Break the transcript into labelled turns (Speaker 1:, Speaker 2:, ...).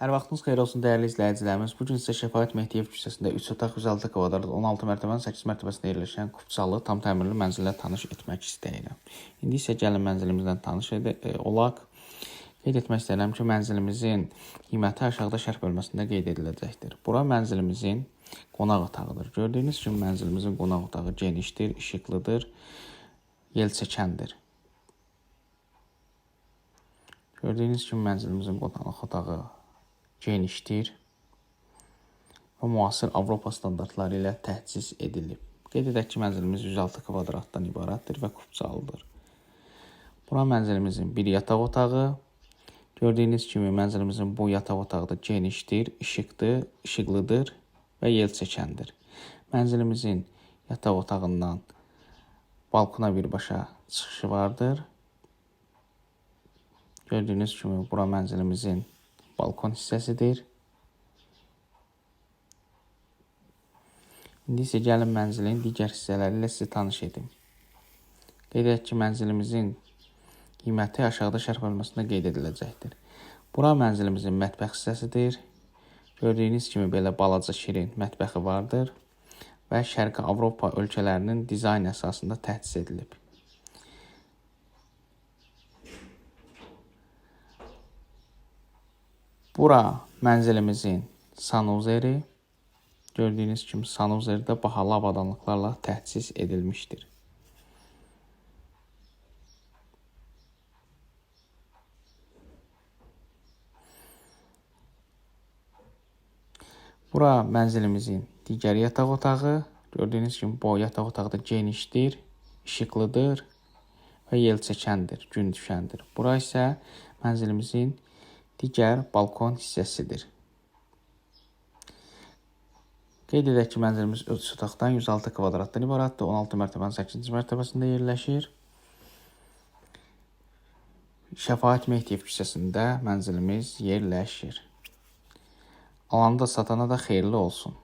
Speaker 1: Hər vaxtınız xeyir olsun dəyərli izləyicilərimiz. Bu gün sizə Şəfaət Mehdiyev küçəsində 3 otaq 106 kvadrat 16 mərtəbənin 8 mərtəbəsində yerləşən Kupçalı tam təmirli mənzillə tanış etmək istəyirəm. İndi isə gəlin mənzilimizdən tanış ed e, olaq. Qeyd etmək istəyirəm ki, mənzilimizin qiyməti aşağıda şərh bölməsində qeyd ediləcəkdir. Bura mənzilimizin qonaq otağıdır. Gördüyünüz kimi mənzilimizin qonaq otağı genişdir, işıqlıdır, yel çəkəndir. Gördüyünüz kimi mənzilimizin qonaq otağı genişdir və müasir Avropa standartları ilə təchiz edilib. Qeyd edək ki, mənzilimiz 106 kvadratdan ibarətdir və kupçalıdır. Bura mənzilimizin bir yataq otağı. Gördüyünüz kimi mənzilimizin bu yataq otağı da genişdir, işıqdır, işıqlıdır və yel çəkəndir. Mənzilimizin yataq otağından balkona birbaşa çıxışı vardır. Gördüyünüz kimi bura mənzilimizin balkon hissəsidir. İndi isə gəlin mənzilin digər hissələri ilə sizi tanış edim. Qeyd edək ki, mənzilimizin qiyməti aşağıda şərh bölməsində qeyd ediləcəkdir. Bura mənzilimizin mətbəx hissəsidir. Gördüyünüz kimi belə balaca şirin mətbəxi vardır və Şərqi Avropa ölkələrinin dizayn əsasında təchiz edilib. Bura mənzilimizin sanuzeri. Gördüyünüz kimi sanuzerdə bahalı avadanlıqlarla təchiz edilmişdir. Bura mənzilimizin digər yataq otağı. Gördüyünüz kimi bu yataq otağı da genişdir, işıqlıdır və yel çəkəndir, gün düşəndir. Bura isə mənzilimizin digər balkon hissəsidir. Qeyd edək ki, mənzilimiz 3 otaqdan 106 kvadratdan ibarətdir. 16 mərtəbənin 8-ci mərtəbəsində yerləşir. Şəfaət Mehdiyev küçəsində mənzilimiz yerləşir. Alanda satana da xeyirli olsun.